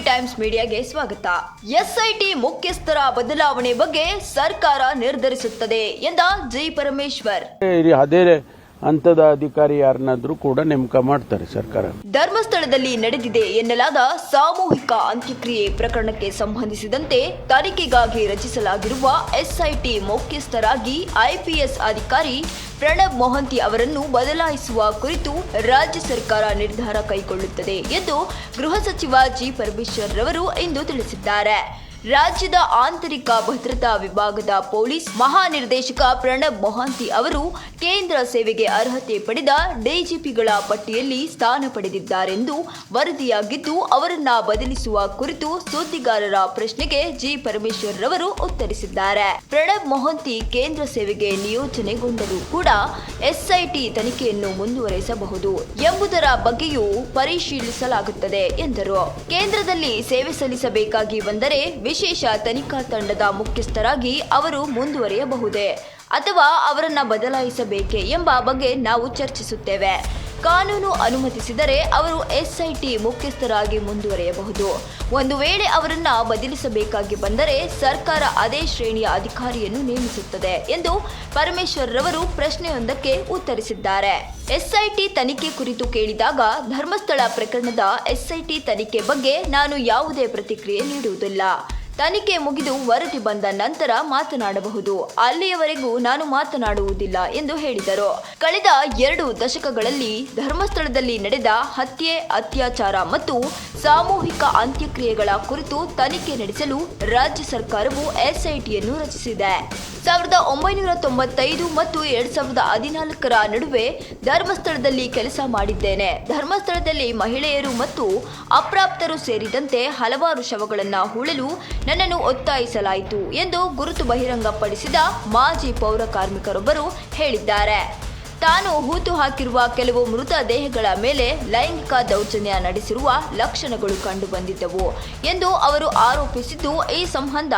Times ಮೀಡಿಯಾಗೆ ಸ್ವಾಗತ. SIT ಮುಖ್ಯಸ್ಥರ ಬದಲಾವಣೆ ಬಗ್ಗೆ ಸರ್ಕಾರ ನಿರ್ಧರಿಸುತ್ತದೆ ಎಂದ ಜೈ ಪರಮೇಶ್ವರ್. ಅದೇ ಹಂತದ ಅಧಿಕಾರಿ ಯಾರನ್ನಾದ್ರೂ ಕೂಡ ನೇಮಕ ಮಾಡ್ತಾರೆ ಸರ್ಕಾರ. ಧರ್ಮಸ್ಥಳದಲ್ಲಿ ನಡೆದಿದೆ ಎನ್ನಲಾದ ಸಾಮೂಹಿಕ ಅಂತ್ಯಕ್ರಿಯೆ ಪ್ರಕರಣಕ್ಕೆ ಸಂಬಂಧಿಸಿದಂತೆ ತನಿಖೆಗಾಗಿ ರಚಿಸಲಾಗಿರುವ ಎಸ್ಐಟಿ ಮುಖ್ಯಸ್ಥರಾಗಿ ಐಪಿಎಸ್ ಅಧಿಕಾರಿ ಪ್ರಣಬ್ ಮೊಹಂತಿ ಅವರನ್ನು ಬದಲಾಯಿಸುವ ಕುರಿತು ರಾಜ್ಯ ಸರ್ಕಾರ ನಿರ್ಧಾರ ಕೈಗೊಳ್ಳುತ್ತದೆ ಎಂದು ಗೃಹ ಸಚಿವ ಜಿ ಪರಮೇಶ್ವರ್ ರವರು ಇಂದು ತಿಳಿಸಿದ್ದಾರೆ. ರಾಜ್ಯದ ಆಂತರಿಕ ಭದ್ರತಾ ವಿಭಾಗದ ಪೊಲೀಸ್ ಮಹಾನಿರ್ದೇಶಕ ಪ್ರಣಬ್ ಮೊಹಾಂತಿ ಅವರು ಕೇಂದ್ರ ಸೇವೆಗೆ ಅರ್ಹತೆ ಪಡೆದ ಡಿಜಿಪಿಗಳ ಪಟ್ಟಿಯಲ್ಲಿ ಸ್ಥಾನ ಪಡೆದಿದ್ದಾರೆಂದು ವರದಿಯಾಗಿದ್ದು, ಅವರನ್ನ ಬದಲಿಸುವ ಕುರಿತು ಸುದ್ದಿಗಾರರ ಪ್ರಶ್ನೆಗೆ ಜಿ. ಪರಮೇಶ್ವರ್ ರವರು ಉತ್ತರಿಸಿದ್ದಾರೆ. ಪ್ರಣಬ್ ಮೊಹಂತಿ ಕೇಂದ್ರ ಸೇವೆಗೆ ನಿಯೋಜನೆಗೊಂಡರೂ ಕೂಡ ಎಸ್ಐಟಿ ತನಿಖೆಯನ್ನು ಮುಂದುವರೆಸಬಹುದು ಎಂಬುದರ ಬಗ್ಗೆಯೂ ಪರಿಶೀಲಿಸಲಾಗುತ್ತದೆ ಎಂದರು. ಕೇಂದ್ರದಲ್ಲಿ ಸೇವೆ ಸಲ್ಲಿಸಬೇಕಾಗಿ ಬಂದರೆ ವಿಶೇಷ ತನಿಖಾ ತಂಡದ ಮುಖ್ಯಸ್ಥರಾಗಿ ಅವರು ಮುಂದುವರಿಯಬಹುದೇ ಅಥವಾ ಅವರನ್ನ ಬದಲಾಯಿಸಬೇಕೇ ಎಂಬ ಬಗ್ಗೆ ನಾವು ಚರ್ಚಿಸುತ್ತೇವೆ. ಕಾನೂನು ಅನುಮತಿಸಿದರೆ ಅವರು ಎಸ್ಐಟಿ ಮುಖ್ಯಸ್ಥರಾಗಿ ಮುಂದುವರಿಯಬಹುದು. ಒಂದು ವೇಳೆ ಅವರನ್ನ ಬದಲಿಸಬೇಕಾಗಿ ಬಂದರೆ ಸರ್ಕಾರ ಅದೇ ಶ್ರೇಣಿಯ ಅಧಿಕಾರಿಯನ್ನು ನೇಮಿಸುತ್ತದೆ ಎಂದು ಪರಮೇಶ್ವರ್ ರವರು ಪ್ರಶ್ನೆಯೊಂದಕ್ಕೆ ಉತ್ತರಿಸಿದ್ದಾರೆ. ಎಸ್ಐಟಿ ತನಿಖೆ ಕುರಿತು ಕೇಳಿದಾಗ ಧರ್ಮಸ್ಥಳ ಪ್ರಕರಣದ ಎಸ್ಐಟಿ ತನಿಖೆ ಬಗ್ಗೆ ನಾನು ಯಾವುದೇ ಪ್ರತಿಕ್ರಿಯೆ ನೀಡುವುದಿಲ್ಲ. ತನಿಖೆ ಮುಗಿದು ವರದಿ ಬಂದ ನಂತರ ಮಾತನಾಡಬಹುದು. ಅಲ್ಲಿಯವರೆಗೂ ನಾನು ಮಾತನಾಡುವುದಿಲ್ಲ ಎಂದು ಹೇಳಿದರು. ಕಳೆದ ಎರಡು ದಶಕಗಳಲ್ಲಿ ಧರ್ಮಸ್ಥಳದಲ್ಲಿ ನಡೆದ ಹತ್ಯೆ, ಅತ್ಯಾಚಾರ ಮತ್ತು ಸಾಮೂಹಿಕ ಅಂತ್ಯಕ್ರಿಯೆಗಳ ಕುರಿತು ತನಿಖೆ ನಡೆಸಲು ರಾಜ್ಯ ಸರ್ಕಾರವು ಎಸ್ಐಟಿಯನ್ನು ರಚಿಸಿದೆ. ಸಾವಿರದ ಒಂಬೈನೂರ ತೊಂಬತ್ತೈದು ಮತ್ತು ಎರಡ್ ಸಾವಿರದ ಹದಿನಾಲ್ಕರ ನಡುವೆ ಧರ್ಮಸ್ಥಳದಲ್ಲಿ ಕೆಲಸ ಮಾಡಿದ್ದೇನೆ. ಧರ್ಮಸ್ಥಳದಲ್ಲಿ ಮಹಿಳೆಯರು ಮತ್ತು ಅಪ್ರಾಪ್ತರು ಸೇರಿದಂತೆ ಹಲವಾರು ಶವಗಳನ್ನು ಹೂಳಲು ನನ್ನನ್ನು ಒತ್ತಾಯಿಸಲಾಯಿತು ಎಂದು ಗುರುತು ಬಹಿರಂಗಪಡಿಸಿದ ಮಾಜಿ ಪೌರ ಕಾರ್ಮಿಕರೊಬ್ಬರು ಹೇಳಿದ್ದಾರೆ. ತಾನು ಹೂತು ಹಾಕಿರುವ ಕೆಲವು ಮೃತ ದೇಹಗಳ ಮೇಲೆ ಲೈಂಗಿಕ ದೌರ್ಜನ್ಯ ನಡೆಸಿರುವ ಲಕ್ಷಣಗಳು ಕಂಡುಬಂದಿದ್ದವು ಎಂದು ಅವರು ಆರೋಪಿಸಿದ್ದು, ಈ ಸಂಬಂಧ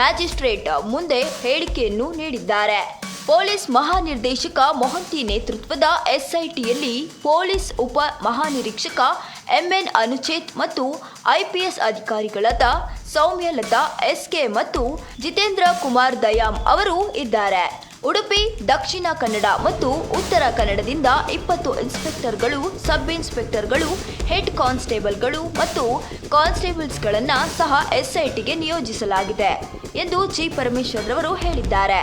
ಮ್ಯಾಜಿಸ್ಟ್ರೇಟ್ ಮುಂದೆ ಹೇಳಿಕೆಯನ್ನು ನೀಡಿದ್ದಾರೆ. ಪೊಲೀಸ್ ಮಹಾನಿರ್ದೇಶಕ ಮೊಹಂತಿ ನೇತೃತ್ವದ ಎಸ್ಐಟಿಯಲ್ಲಿ ಪೊಲೀಸ್ ಉಪ ಮಹಾನಿರೀಕ್ಷಕ ಎಂಎನ್ ಅನುಚೇತ್ ಮತ್ತು ಐಪಿಎಸ್ ಅಧಿಕಾರಿಗಳಾದ ಸೌಮ್ಯಲತಾ ಎಸ್ಕೆ ಮತ್ತು ಜಿತೇಂದ್ರ ಕುಮಾರ್ ದಯಾಮ್ ಅವರು ಇದ್ದಾರೆ. ಉಡುಪಿ, ದಕ್ಷಿಣ ಕನ್ನಡ ಮತ್ತು ಉತ್ತರ ಕನ್ನಡದಿಂದ ಇಪ್ಪತ್ತು ಇನ್ಸ್ಪೆಕ್ಟರ್ಗಳು, ಸಬ್ ಇನ್ಸ್ಪೆಕ್ಟರ್ಗಳು, ಹೆಡ್ ಕಾನ್ಸ್ಟೇಬಲ್ಗಳು ಮತ್ತು ಕಾನ್ಸ್ಟೇಬಲ್ಸ್ಗಳನ್ನು ಸಹ ಎಸ್ಐಟಿಗೆ ನಿಯೋಜಿಸಲಾಗಿದೆ ಎಂದು ಜಿ ಪರಮೇಶ್ವರ್ ಅವರು ಹೇಳಿದ್ದಾರೆ.